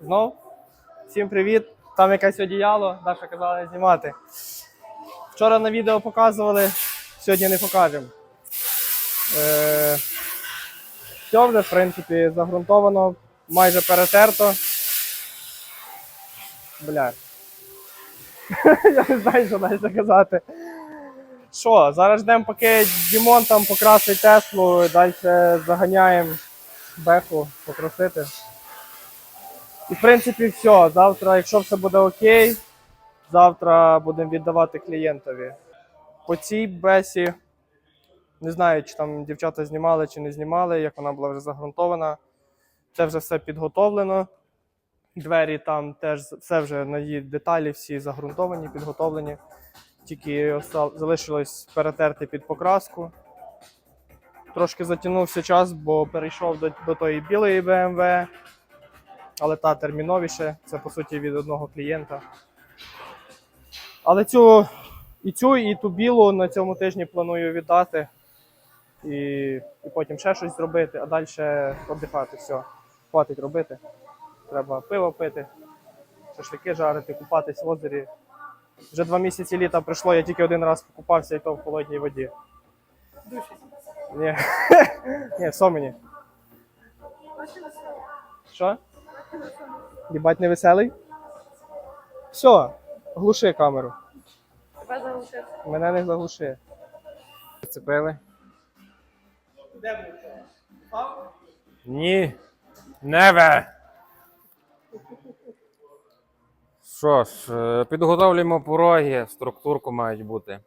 Знов. Всім привіт. Там якесь одіяло, Даша казала знімати. Вчора на відео показували, сьогодні не покажемо. Е, все вже, в принципі, загрунтовано, майже перетерто. Бля. Я не знаю, що далі казати. Що, зараз ждемо, поки Дімон там покрасить Теслу, далі заганяємо беху покрасити. І в принципі все. Завтра, якщо все буде окей, завтра будемо віддавати клієнтові. По цій бесі, не знаю, чи там дівчата знімали чи не знімали, як вона була вже загрунтована. Це вже все підготовлено. Двері там теж все вже на її деталі, всі загрунтовані, підготовлені. Тільки залишилось перетерти під покраску. Трошки затягнувся час, бо перейшов до, до тої білої BMW, але та терміновіше, це по суті від одного клієнта. Але цю і цю, і ту білу на цьому тижні планую віддати. І, і потім ще щось зробити, а далі віддихати. Все, хватить робити. Треба пиво пити, шашлики жарити, купатись в озері. Вже два місяці літа пройшло, я тільки один раз покупався і то в холодній воді. Ні. Ні, в Сомені. Що? Їбать не веселий? Все, глуши камеру. Тебе залишив. Мене не заглуши. Зацепили. Ні. Неве. Що ж, е, підготовлюємо пороги, структурку мають бути.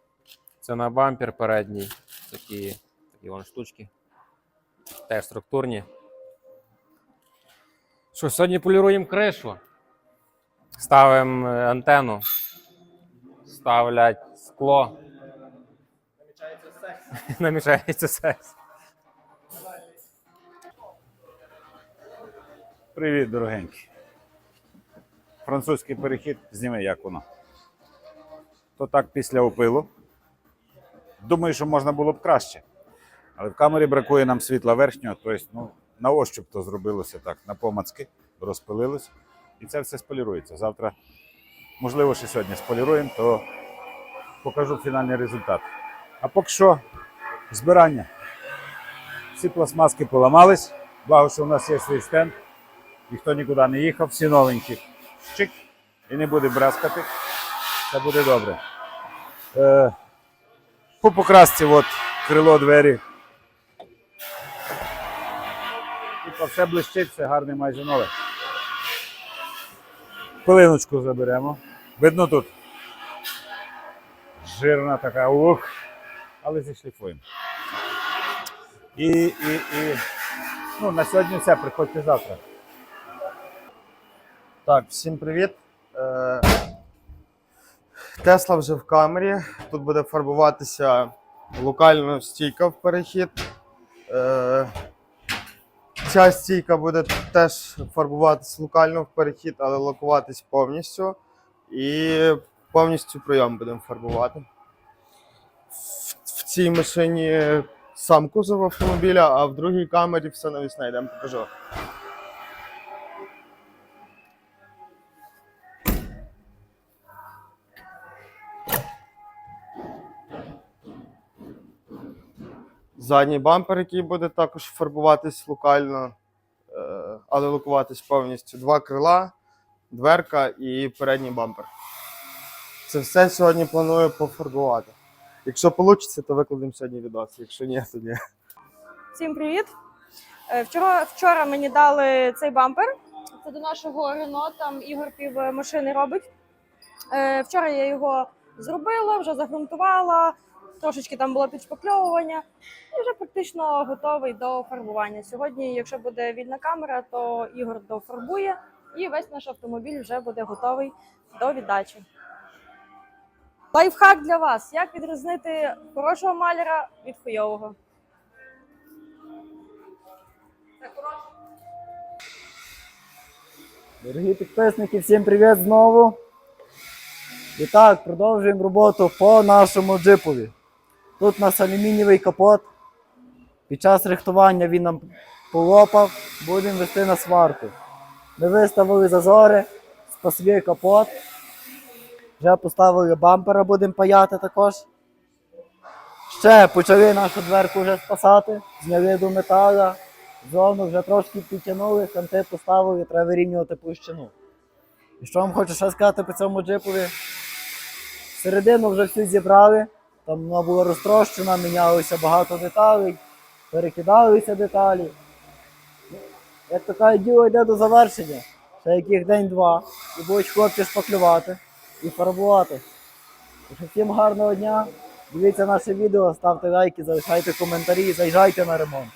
Це на бампер передній. Такі, такі вон штучки. Теж структурні. Що, сьогодні поліруємо кришу. Ставимо е, антенну. Ставлять скло. Намічається секс. Привіт, дорогенькі. Французький перехід зніми, як воно. То так після опилу. Думаю, що можна було б краще. Але в камері бракує нам світла верхнього, тобто ну, на ощуп то зробилося так, на помацки, розпилилося. І це все сполірується. Завтра, можливо, ще сьогодні споліруємо, то покажу фінальний результат. А поки що збирання. Всі пластмаски поламались. Благо, що у нас є свій стенд. Ніхто нікуди не їхав, всі новенькі. Чик. І не буде брязкати. Це буде добре. Е, по покрасці, от крило двері. Все блищить, все гарне, майже нове. Пилиночку заберемо. Видно тут. Жирна така, ух. Але зішліфуємо. І, і, і ну, на сьогодні все, приходьте завтра. Так, всім привіт. Е, Тесла вже в камері. Тут буде фарбуватися локально стійка в перехід. Ця стійка буде теж фарбуватися локально в перехід, але локуватись повністю. І повністю прийом будемо фарбувати. В цій машині сам кузов автомобіля, а в другій камері все навісне. Йдемо покажу. Задній бампер, який буде також фарбуватись локально, е, але лакуватись повністю. Два крила, дверка і передній бампер. Це все сьогодні планую пофарбувати. Якщо вийде, то викладемо сьогодні відос. Якщо ні, то ні. Всім привіт. Е, Вчора, вчора мені дали цей бампер. Це до нашого Рено, там Ігор пів машини робить. Е, Вчора я його зробила, вже загрунтувала, трошечки там було підшпакльовування і вже практично готовий до фарбування. Сьогодні, якщо буде вільна камера, то Ігор дофарбує і весь наш автомобіль вже буде готовий до віддачі. Лайфхак для вас: як відрізнити хорошого маляра від хуйового? Дорогі підписники, всім привіт знову. І так, продовжуємо роботу по нашому джипові. Тут у нас алюмінієвий капот. Під час рихтування він нам полопав, будемо вести на сварку. Ми виставили зазори, спасли капот. Вже поставили бампера, будемо паяти також. Ще почали нашу дверку вже спасати, зняли до метала, зону вже трошки підтягнули, канти поставили, треба вирівнювати площину. І що вам хочу ще сказати по цьому джипові? Середину вже всю зібрали, там вона була розтрощена, мінялося багато деталей, перекидалися деталі. Як таке діло йде до завершення, ще яких день-два, і будуть хлопці шпаклювати і фарбувати. Всім гарного дня. Дивіться наше відео, ставте лайки, залишайте коментарі заїжджайте на ремонт.